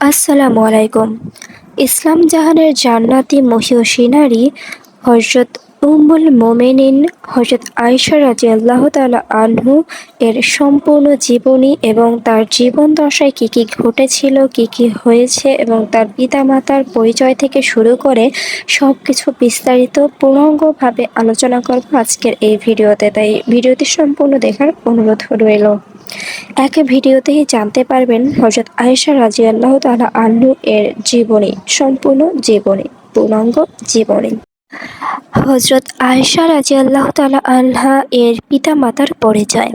আসসালামু আলাইকুম। ইসলাম জাহানের জান্নাতি মহিয়সী নারী হজরত উম্মুল মোমেনিন হজরত আয়সা রাজি আল্লাহ তালা আনহু এর সম্পূর্ণ জীবনী এবং তার জীবন দশায় কী কী ঘটেছিল, কী কী হয়েছে এবং তার পিতামাতার পরিচয় থেকে শুরু করে সব কিছু বিস্তারিত পূর্ণাঙ্গভাবে আলোচনা করব আজকের এই ভিডিওতে। তাই ভিডিওটি সম্পূর্ণ দেখার অনুরোধ রইল। এক ভিডিওতেই জানতে পারবেন হজরত আয়েশা রাজি আল্লাহ তালা আল্লু এর জীবনী, সম্পূর্ণ জীবনী, পূর্ণাঙ্গ জীবনী। হজরত আয়েশা রাজি আল্লাহ তালা আল্লাহ এর পিতা মাতার পরিচয়।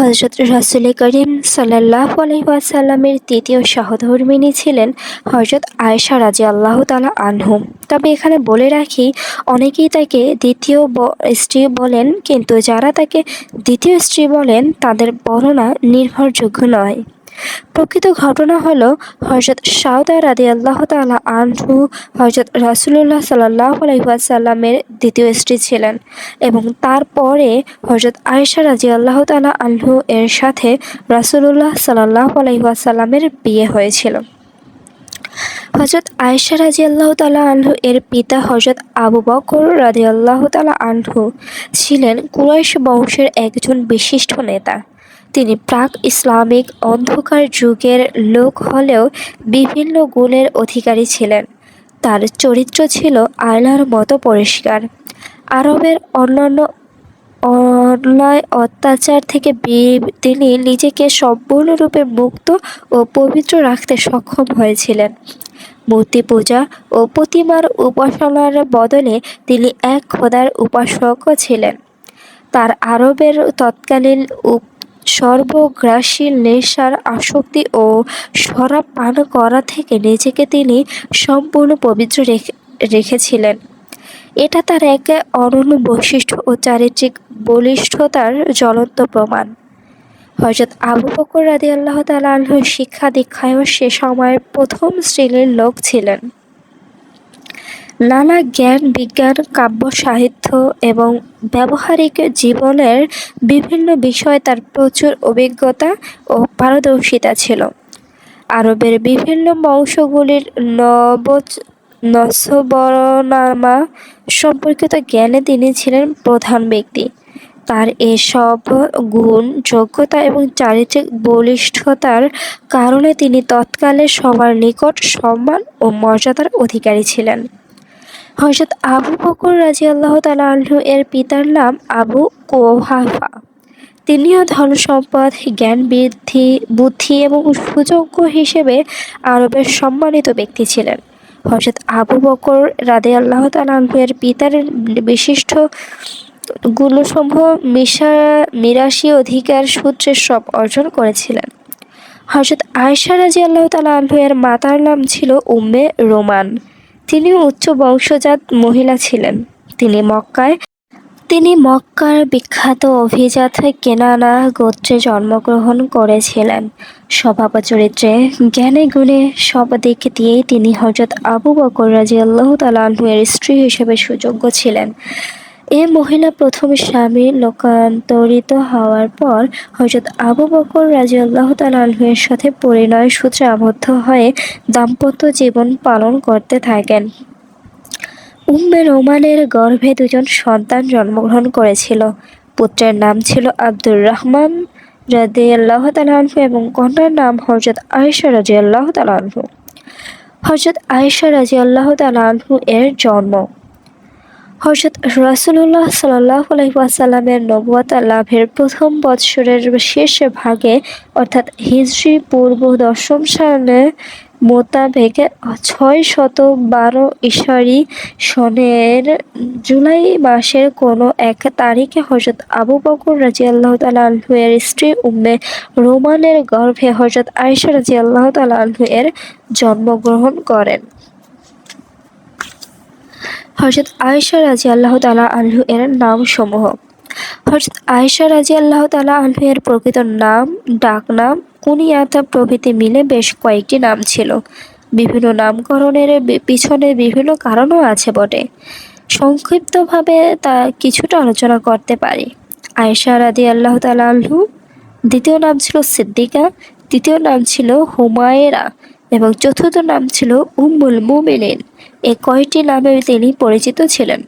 হজরত রাসুল করিম সাল্লাহ আলহিহাসাল্লামের তৃতীয় সহধর্মিনী ছিলেন হজরত আয়সা রাজি আল্লাহ তালা আনহু। তবে এখানে বলে রাখি, অনেকেই তাকে দ্বিতীয় স্ত্রী বলেন, কিন্তু যারা তাকে দ্বিতীয় স্ত্রী বলেন, তাদের বর্ণনা নির্ভরযোগ্য নয়। প্রকৃত ঘটনা হল হজরত সাউদা রাদি আল্লাহ তালা আনহু হজরত রাসুল্লাহ সাল্লাহ আলহিহাসাল্লামের দ্বিতীয় স্ত্রী ছিলেন এবং তারপরে হজরত আয়েশা রাজি আল্লাহ তালা আনহু এর সাথে রাসুল্লাহ সাল্লাহ আলহিহাসাল্লামের বিয়ে হয়েছিল। হজরত আয়েশা রাজি আল্লাহ তালা আনহু এর পিতা হজরত আবু বকর রাজি আল্লাহ তালা আনহু ছিলেন কুরাইশ বংশের একজন বিশিষ্ট নেতা। তিনি প্রাক ইসলামিক অন্ধকার যুগের লোক হলেও বিভিন্ন গুণের অধিকারী ছিলেন। তার চরিত্র ছিল আয়লার মতো পরিষ্কার। আরবের অন্যান্য অন্যায় অত্যাচার থেকে তিনি নিজেকে সম্পূর্ণরূপে মুক্ত ও পবিত্র রাখতে সক্ষম হয়েছিলেন। মূর্তি পূজা ও প্রতিমার উপাসনার বদলে তিনি এক খোদার উপাসকও ছিলেন। তার আরবের তৎকালীন সর্বগ্রাসী নেশার আসক্তি ও শরাব পান করা থেকে নিজেকে তিনি সম্পূর্ণ পবিত্র রেখে, রেখেছিলেন। এটা তার এক অনন্য বৈশিষ্ট্য ও চারিত্রিক বলিষ্ঠতার জ্বলন্ত প্রমাণ। হজরত আবু বকর রাদি আল্লাহ তালাহর শিক্ষা দীক্ষায়ও সে সময়ের প্রথম শ্রেণির লোক ছিলেন। নানা জ্ঞান, বিজ্ঞান, কাব্য, সাহিত্য এবং ব্যবহারিক জীবনের বিভিন্ন বিষয়ে তার প্রচুর অভিজ্ঞতা ও পারদর্শিতা ছিল। আরবের বিভিন্ন বংশগুলির নব নসবরনামা সম্পর্কিত জ্ঞানে তিনি ছিলেন প্রধান ব্যক্তি। তার এসব গুণ, যোগ্যতা এবং চারিত্রিক বলিষ্ঠতার কারণে তিনি তৎকালে সবার নিকট সম্মান ও মর্যাদার অধিকারী ছিলেন। হজরত আবু বকর রাজি আল্লাহ তালা এর পিতার নাম আবু কোহাফা। তিনিও ধন সম্পদ জ্ঞান বৃদ্ধি, বুদ্ধি এবং সুযোগ্য হিসেবে আরবের সম্মানিত ব্যক্তি ছিলেন। হজরত আবু বকর রাদে আল্লাহ তালু এর পিতার বিশিষ্ট গুণসমূহ মিশা, মিরাশি অধিকার সূত্রে সব অর্জন করেছিলেন। হজরত আয়সা রাজি আল্লাহ তালা এর মাতার নাম ছিল উম্মে রোমান। তিনি উচ্চ বংশজাত মহিলা ছিলেন। তিনি মক্কায় তিনি মক্কার বিখ্যাত অভিজাত কেনানা গোত্রে জন্মগ্রহণ করেছিলেন। স্বভাব চরিত্রে জ্ঞানে গুণে সব দিক দিয়েই তিনি হজরত আবু বকর রাজি আল্লাহ তালাহের স্ত্রী হিসেবে সুযোগ্য ছিলেন। এ মহিলা প্রথম স্বামী লোকান্তরিত হওয়ার পর হজরত আবু বকর রাজি আল্লাহ তালাহের সাথে পরিণয় সূত্রে আবদ্ধ হয়ে দাম্পত্য জীবন পালন করতে থাকেন। উম্মে রোমানের গর্ভে দুজন সন্তান জন্মগ্রহণ করেছিল। পুত্রের নাম ছিল আব্দুর রহমান রাজি আল্লাহ তালাহু এবং কন্যার নাম হজরত আয়েশা রাজি আল্লাহ তালাহু হজরত আয়েশা রাজি আল্লাহ তালাহু এর জন্ম। হজরত রাসুল্লাহ সাল্লাহ আলহিহাসাল্লামের নবুয়াতা লাভের প্রথম বৎসরের শেষ ভাগে, অর্থাৎ হিজরি পূর্ব দশম সালে মোতাবেক ছয় শত বারো ইশারি সনের জুলাই মাসের কোনো এক তারিখে হজরত আবু বকর রাজি আল্লাহ তালু এর স্ত্রী উম্মে রোমানের গর্ভে হজরত আয়সা রাজি আল্লাহ তালু এর জন্মগ্রহণ করেন। হজরত আয়েশা রাজি আল্লাহ তালা আল্লু এর নাম সমূহ হজরত আয়েশা রাজি আল্লাহ তালা আল্লু এর প্রকৃত নাম ডাক নাম কুনিয়াতা প্রভৃতি মিলে বেশ কয়েকটি নাম ছিল। বিভিন্ন নামকরণের পিছনে বিভিন্ন কারণও আছে বটে। সংক্ষিপ্তভাবে তা কিছুটা আলোচনা করতে পারি। আয়েশা রাদি আল্লাহ তালা আল্লু দ্বিতীয় নাম ছিল সিদ্দিকা, তৃতীয় নাম ছিল হুমায়েরা। এবং চতুর্থ নাম ছিল উম্মুল মুমিনিন। এ কয়টি নামে তিনি পরিচিত ছিলেন?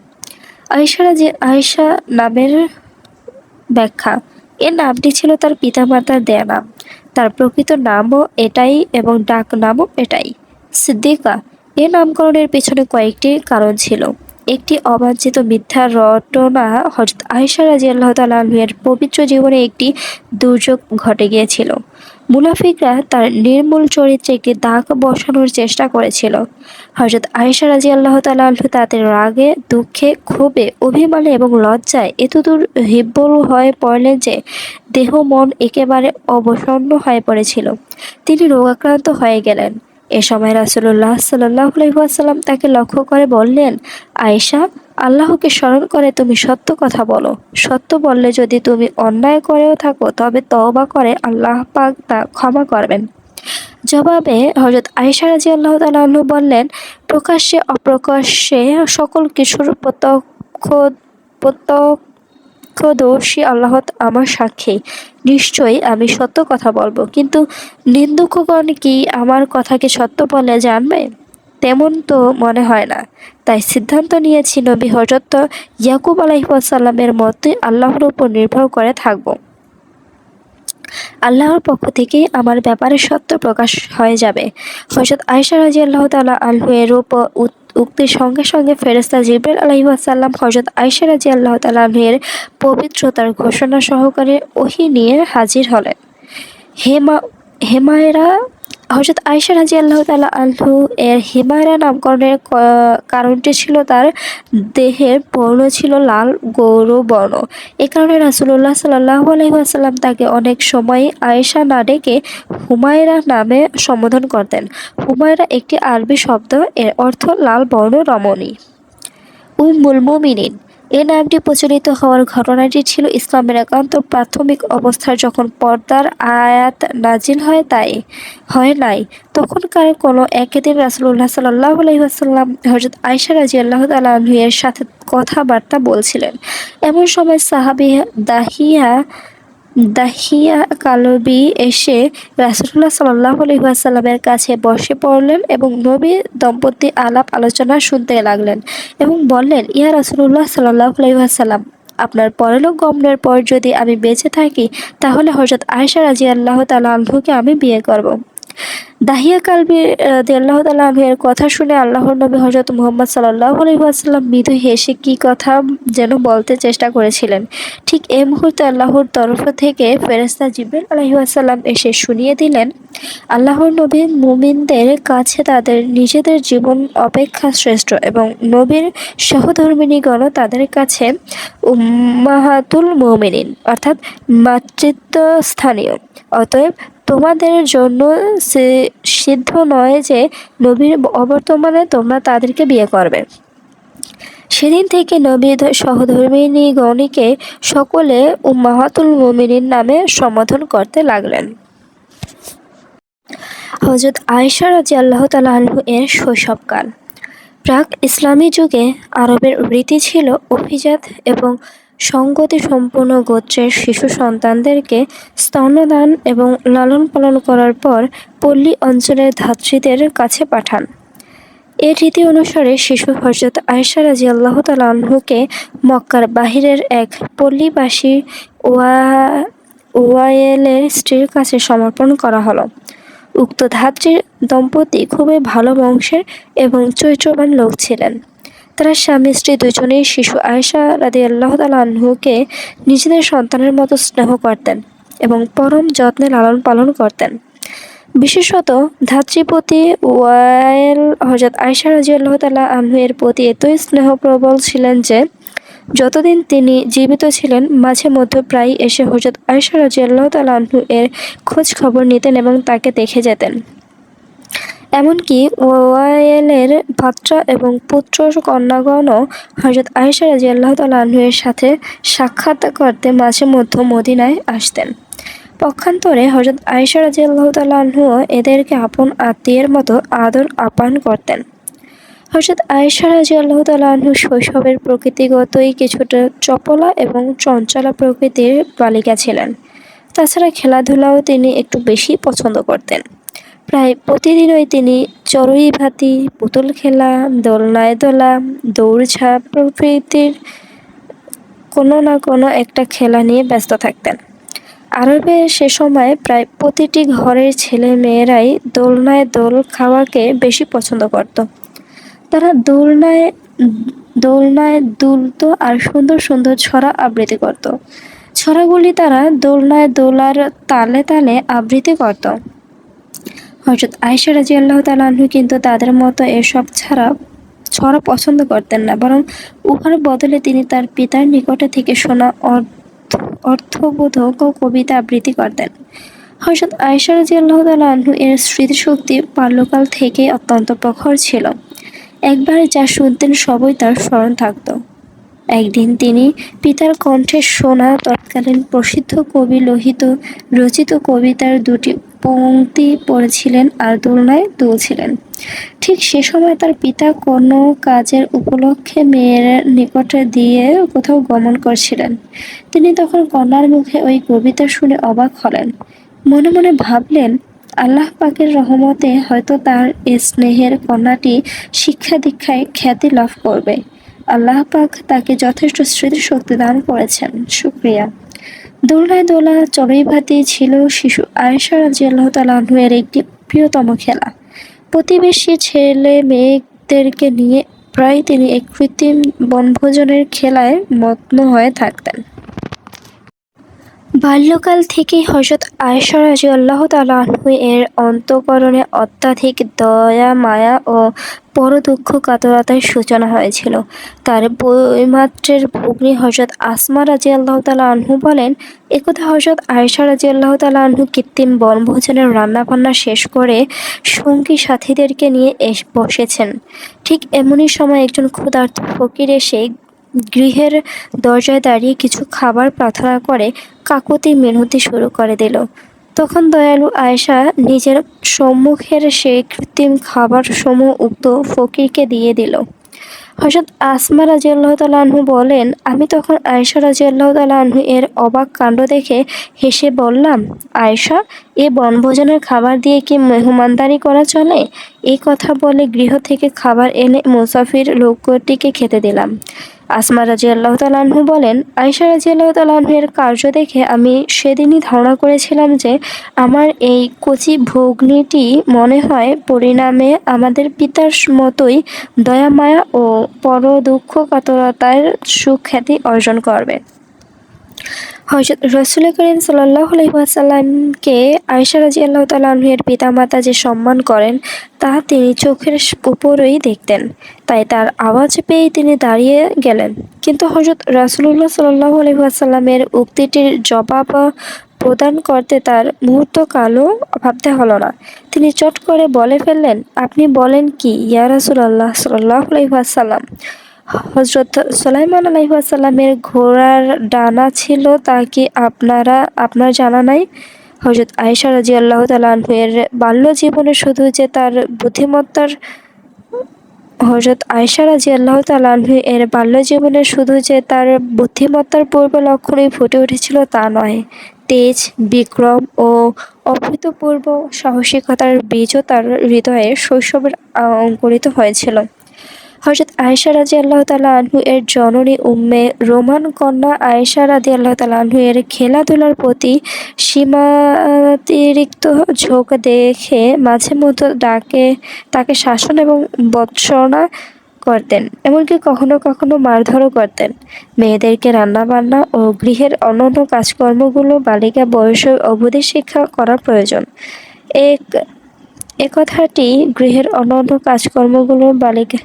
আয়সা রাজি আয়সা নামের ব্যাখ্যা, এ নামটি ছিল তার পিতামাতার দেয়া নাম। তার প্রকৃত নামও এটাই এবং ডাক নামও এটাই। সিদ্দিকা, এ নামকরণের পেছনে কয়েকটি কারণ ছিল। একটি অবাঞ্ছিত মিথ্যা রটনা হজরত আয়সা রাজি আল্লাহ তালের পবিত্র জীবনে একটি দুর্যোগ ঘটে গিয়েছিল। মুনাফিকরা তার নির্মূল চরিত্রে একটি দাগ বসানোর চেষ্টা করেছিল। হজরত আয়েশা রাজি আল্লাহ তাল্লাহ তাদের রাগে, দুঃখে, ক্ষোভে, অভিমানে এবং লজ্জায় এতদূর হিব্বল হয়ে পড়লেন যে দেহ, মন একেবারে অবসন্ন হয়ে পড়েছিল। তিনি রোগাক্রান্ত হয়ে গেলেন। এ সময় রাসুল্লাহ সাল্লাহ আলহিহাসাল্লাম তাকে লক্ষ্য করে বললেন, আয়েশা আল্লাহকে স্মরণ করে তুমি সত্য কথা বলো। সত্য বললে যদি তুমি অন্যায় করেও থাকো, তবে তওবা করে আল্লাহ পাক তা ক্ষমা করবেন। জবাবে হজরত আয়েশা রাজি আল্লাহ তালু বললেন, প্রকাশ্যে অপ্রকাশ্যে সকল কিছুর প্রত্যক্ষ, প্রত্যক্ষদর্শী আল্লাহ আমার সাক্ষী। নিশ্চয়ই আমি সত্য কথা বলব। কিন্তু নিন্দুকগণ কি আমার কথাকে সত্য বলে জানবে? তেমন তো মনে হয় না। তাই সিদ্ধান্ত নিয়েছি নবী হজরত ইয়াকুব আলাইসাল্লামের মতে আল্লাহর উপর নির্ভর করে থাকব। আল্লাহর পক্ষ থেকে আমার ব্যাপারে সত্য প্রকাশ হয়ে যাবে। হজরত আয়সা রাজি আল্লাহ তালা আল্লাহের উপর উক্তির সঙ্গে সঙ্গে ফেরেস্তা জিব্রাইল আলহিহাসাল্লাম হজরত আয়সা রাজি আল্লাহ তালাহের পবিত্রতার ঘোষণা সহকারে ওহি নিয়ে হাজির হলেন। হেমা, হেমায়রা হজরত আয়সা রাজি আল্লাহ তালা আল্লু এর হিমায়রা নামকরণের কারণটি ছিল তার দেহের বর্ণ ছিল লাল, গৌর বর্ণ। এ কারণে রাসুল্লাহ সাল্লাহ আলহিহাসাল্লাম তাকে অনেক সময় আয়েশা না ডেকে হুমায়রা নামে সম্বোধন করতেন। হুমায়রা একটি আরবি শব্দ, এর অর্থ লাল বর্ণ রমণী। উম্মুল মুমিনিন। এ নামটি প্রচলিত হওয়ার ঘটনাটি ছিল ইসলামের একান্ত প্রাথমিক অবস্থার যখন পর্দার আয়াত নাজিল হয় তাই, হয় নাই। তখনকার কোনো একদিন রাসুল্লাহ সাল্লাহ আলহিহাসাল্লাম হজরত আয়সা রাজি আল্লাহ তালের সাথে কথাবার্তা বলছিলেন। এমন সময় সাহাবি দাহিয়া দাহিয়া কালবি এসে রাসুল্লাহ সাল্লাহ আলহিহাসাল্লামের কাছে বসে পড়লেন এবং নবী দম্পতি আলাপ আলোচনা শুনতে লাগলেন এবং বললেন, ইয়া রাসুল্লাহ সাল্লাহ আলহিহাসাল্লাম আপনার পরলোক গমনের পর যদি আমি বেঁচে থাকি, তাহলে হজরত আয়সা রাজি আল্লাহ তালা আমি বিয়ে করব। দাহিয়া কালবি আল্লাহ তালের কথা শুনে আল্লাহর নবী হজরত মোহাম্মদ সাল্লাহ আলহিহাসাল্লাম মৃদু হেসে কি কথা যেন বলতে চেষ্টা করেছিলেন? ঠিক এই মুহূর্তে আল্লাহর তরফ থেকে ফেরেস্তা জিবেল আলহিহাসাল্লাম এসে শুনিয়ে দিলেন, আল্লাহর নবী মুমিনদের কাছে তাদের নিজেদের জীবন অপেক্ষা শ্রেষ্ঠ এবং নবীর সহধর্মিনীগণ তাদের কাছে উম্মাহাতুল মুমিনিন, অর্থাৎ মাতৃত্ব স্থানীয় অতএব তোমাদের জন্য সে সিদ্ধ নয় যে নবীর অবর্তমানে তোমরা তাদেরকে বিয়ে করবে। সেদিন থেকে নবী সহধর্মিনী গণিকে সকলে উম্মাহাতুল মুমিনিন নামে সম্বোধন করতে লাগলেন। হজরত আয়েশা রাজি আল্লাহ তালু এর শৈশবকাল প্রাক ইসলামী যুগে আরবের রীতি ছিল অভিজাত এবং সঙ্গতি সম্পন্ন গোত্রের শিশু সন্তানদেরকে স্তন্যদান এবং লালন পালন করার পর পল্লী অঞ্চলের ধাত্রীদের কাছে পাঠান। এ রীতি অনুসারে শিশু হজরত আয়সা রাজি আল্লাহ তালহুকে মক্কার বাহিরের এক পল্লীবাসী ওয়া স্ত্রীর কাছে সমর্পণ করা হলো। উক্ত ধাত্রীর দম্পতি খুবই ভালো বংশের এবং চৈত্রবান লোক ছিলেন। তারা স্বামী, স্ত্রী দুজনেই শিশু আয়সা রাদি আল্লাহ তালহুকে নিজেদের সন্তানের মতো স্নেহ করতেন এবং পরম যত্নে লালন পালন করতেন। বিশেষত ধাত্রীপতি ওয়াইল হজরত আয়সা রাজি আল্লাহ তাল্লাহ আনহুয়ের প্রতি এতই স্নেহপ্রবল ছিলেন যে, যতদিন তিনি জীবিত ছিলেন, মাঝে মধ্যে প্রায় এসে হজরত আয়সা রাজি আল্লাহ তাল্লাহ আনহু এর খোঁজ খবর নিতেন এবং তাকে দেখে যেতেন। এমনকি ওয়াইলের ভাত্রা এবং পুত্র কন্যাগণও হজরত আয়েশা রাজি আল্লাহ তালের সাথে সাক্ষাৎ করতে মাঝে মধ্যে মদিনায় আসতেন। পক্ষান্তরে হজরত আয়েশা রাজি আল্লাহ তাল্লাহ্নও এদেরকে আপন আত্মীয়ের মতো আদর আপ্যায়ন করতেন। হজরত আয়েশা রাজি আল্লাহ তাল্লাহ্ন শৈশবের প্রকৃতিগতই কিছুটা চপলা এবং চঞ্চলা প্রকৃতির বালিকা ছিলেন। তাছাড়া খেলাধুলাও তিনি একটু বেশি পছন্দ করতেন। প্রায় প্রতিদিনই তিনি চড়ুই ভাতি, পুতুল খেলা, দোলনায় দোলা, দৌড়ঝাঁপ প্রভৃতির কোনো না কোনো একটা খেলা নিয়ে ব্যস্ত থাকতেন। আরবে সে সময় প্রায় প্রতিটি ঘরের ছেলে মেয়েরাই দোলনায় দোল খাওয়াকে বেশি পছন্দ করত। তারা দোলনায় দোলনায় দুলত আর সুন্দর সুন্দর ছড়া আবৃত্তি করত। ছড়াগুলি তারা দোলনায় দোলার তালে তালে আবৃত্তি করত। হজরত আয়সা রাজি আল্লাহ তালু কিন্তু তাদের মতো এসব ছাড়া ছড়া পছন্দ করতেন না। বরং উহার বদলে তিনি তার পিতার নিকটে থেকে শোনা অর্থবোধক ও কবিতা আবৃত্তি করতেন। হজরত আয়সা রাজি আল্লাহ তালু এর স্মৃতিশক্তি বাল্যকাল থেকে অত্যন্ত প্রখর ছিল। একবার যা শুনতেন সবই তার স্মরণ থাকত। একদিন তিনি পিতার কণ্ঠে শোনা তৎকালীন প্রসিদ্ধ কবি লোহিত, রচিত কবিতার দুটি পংক্তি পড়েছিলেন আর দোলনায় দুলছিলেন ঠিক সে সময় তার পিতা কোনো কাজের উপলক্ষে মেয়ের নিকটে দিয়ে কোথাও গমন করছিলেন। তিনি তখন কন্যার মুখে ওই কবিতা শুনে অবাক হলেন। মনে মনে ভাবলেন, আল্লাহ পাকের রহমতে হয়তো তার এ স্নেহের কন্যাটি শিক্ষা দীক্ষায় খ্যাতি লাভ করবে। আল্লাহ পাক তাকে যথেষ্ট স্মৃতিশক্তি দান করেছেন। সুক্রিয়া দোলায় দোলা চড়ুই ভাতি ছিল শিশু আয়েশা রাজি আল্লাহ তালাহের একটি প্রিয়তম খেলা। প্রতিবেশী ছেলে মেয়েদেরকে নিয়ে প্রায় তিনি এক কৃত্রিম বনভোজনের খেলায় মগ্ন হয়ে থাকতেন। বাল্যকাল থেকেই হজরত আয়েশা রাজি আল্লাহ তালাহু এর অন্তকরণে অত্যাধিক দয়া, মায়া ও বড় দুঃখ কাতরতার সূচনা হয়েছিল। তার বইমাত্রের ভগ্নী হজরত আসমা রাজি আল্লাহ তালা আনহু বলেন একথা হজরত আয়েশা রাজি আল্লাহ তালা আনহু কৃত্রিম বনভোজনের রান্নাবান্না শেষ করে সঙ্গী সাথীদেরকে নিয়ে এস, বসেছেন। ঠিক এমনই সময় একজন ক্ষুধার্ত ফকির এসে গৃহের দরজায় দাঁড়িয়ে কিছু খাবার প্রার্থনা করে কাকুতি মিনতি শুরু করে দিল। তখন দয়ালু আয়েশা নিজের সম্মুখের সেই কৃত্রিম খাবার সমূহ উক্ত ফকিরকে দিয়ে দিল। হজরত আসমা রাজিয়াল্লাহ তালাহু বলেন, আমি তখন আয়েশা রাজিয়াল্লাহ তালাহু এর অবাক কাণ্ড দেখে হেসে বললাম, আয়েশা এ বনভোজনের খাবার দিয়ে কি মেহমানদারি করা চলে? এই কথা বলে গৃহ থেকে খাবার এনে মুসাফির লোকটিকে খেতে দিলাম। আসমা রাজি আল্লাহ তালাহু বলেন আয়সা রাজি আল্লাহ তালাহের কার্য দেখে আমি সেদিনই ধারণা করেছিলাম যে আমার এই কচি ভগ্নিটি মনে হয় পরিণামে আমাদের পিতার মতোই দয়ামায়া ও পর দুঃখ কাতরতার সুখ্যাতি অর্জন করবে। হজরত রসুল করিম সাল্লাহ আয়সা রাজি আল্লাহ তালের পিতামাতা যে সম্মান করেন, তা তিনি চোখের উপরই দেখতেন। তাই তার আওয়াজ পেয়েই তিনি দাঁড়িয়ে গেলেন। কিন্তু হজরত রাসুল্লাহ সাল্লাহ আলহিহাসাল্লামের উক্তিটির জবাব প্রদান করতে তার মুহূর্ত কালও ভাবতে হলো না। তিনি চট করে বলে ফেললেন, আপনি বলেন কি, ইয়া রাসুল্লাহ সাল্লাহ আলহিহাসাল্লাম হজরত সোলাইমান আলাইসাল্লামের ঘোড়ার ডানা ছিল তা কি আপনারা, আপনার জানা নাই? হজরত আয়েশা রাজি আল্লাহ তালাহের বাল্য জীবনে শুধু যে তার বুদ্ধিমত্তার হজরত আয়েশা রাজি আল্লাহ তালাহু এর বাল্য জীবনে শুধু যে তার বুদ্ধিমত্তার পূর্ব লক্ষণই ফুটে উঠেছিল তা নয়, তেজ, বিক্রম ও অভূতপূর্ব সাহসিকতার বীজও তার হৃদয়ে শৈশবের অঙ্কুরিত হয়েছিল। হজরত আয়েশা রাজি আল্লাহ তালা আনহু এর জননী উম্মে রোমান কন্যা আয়েশা রাজি আল্লাহ তালা আনহু এর খেলাধুলার প্রতি সীমাতিরিক্ত ঝোঁক দেখে মাঝে মধ্যে ডাকে, তাকে শাসন এবং বৎসনা করতেন, এমনকি কখনো কখনো মারধরও করতেন। মেয়েদেরকে রান্না বান্না ও গৃহের অন্যান্য কাজকর্মগুলো বালিকা বয়সে অবধি শিক্ষা করা প্রয়োজন। এক কথাটি গৃহের অন্যান্য কাজকর্মগুলো বালিকা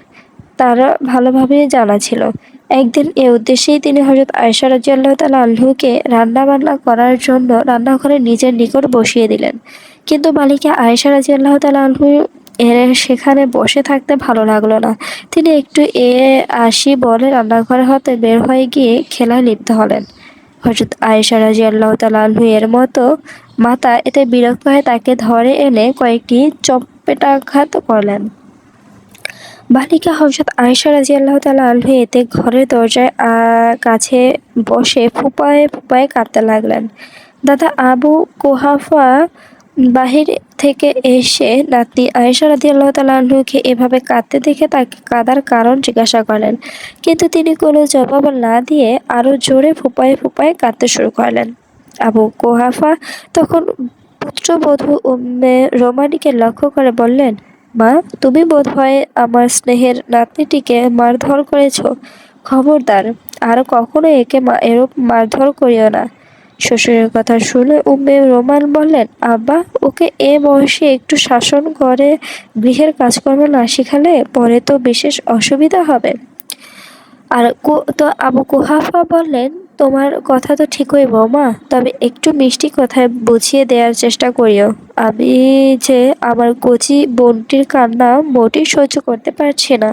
তারা ভালোভাবে জানা ছিল। একদিন এ উদ্দেশ্যেই তিনি হজরত আয়সা রাজিয়াল্লাহ তাল আল্লুকে রান্না বান্না করার জন্য রান্নাঘরে নিজের নিকট বসিয়ে দিলেন। কিন্তু মালিকা আয়সা রাজিয়াল্লাহ তাল আল্লু এর সেখানে বসে থাকতে ভালো লাগল না। তিনি একটু এ আসি বলে রান্নাঘরে হতে বের হয়ে গিয়ে খেলায় লিপ্ত হলেন। হজরত আয়েশা রাজি আল্লাহ তালু এর মতো মাতা এতে বিরক্ত হয়ে তাকে ধরে এনে কয়েকটি চপ্পেটাঘাত করলেন। বালিকা হজরত আয়েশা রাজি আল্লাহ তালা আলহী এতে ঘরের দরজায় কাছে বসে ফুপায়ে ফুপায়ে কাঁদতে লাগলেন। দাদা আবু কোহাফা বাহির থেকে এসে নাতনি আয়েশা রাদিয়াল্লাহ তাআলা আনহুকে এভাবে কাঁদতে দেখে তাকে কাদার কারণ জিজ্ঞাসা করেন কিন্তু তিনি কোনো জবাব না দিয়ে আরও জোরে ফুপায়ে ফুপায়ে কাঁদতে শুরু করলেন। আবু কোহাফা তখন পুত্রবধূ রোমানিকে লক্ষ্য করে বললেন মা, তুমি বোধহয় আমার স্নেহের নাতনিটিকে মারধর করেছ। খবরদার, আর কখনো একে মা, এরূপ মারধর করিও না। শ্বশুরের কথা শুনে উম্মে রোমান বললেন, আব্বা, ওকে এ বয়সে একটু শাসন করে গৃহের কাজকর্ম না শিখালে পরে তো বিশেষ অসুবিধা হবে। আর তো আবু কুহাফা বললেন তোমার কথা তো ঠিকই বৌমা, তবে একটু মিষ্টি কথায় বুঝিয়ে দেওয়ার চেষ্টা করিও। আমি যে আমার কচি বোনটির কান্না মোটেই সহ্য করতে পারছি না।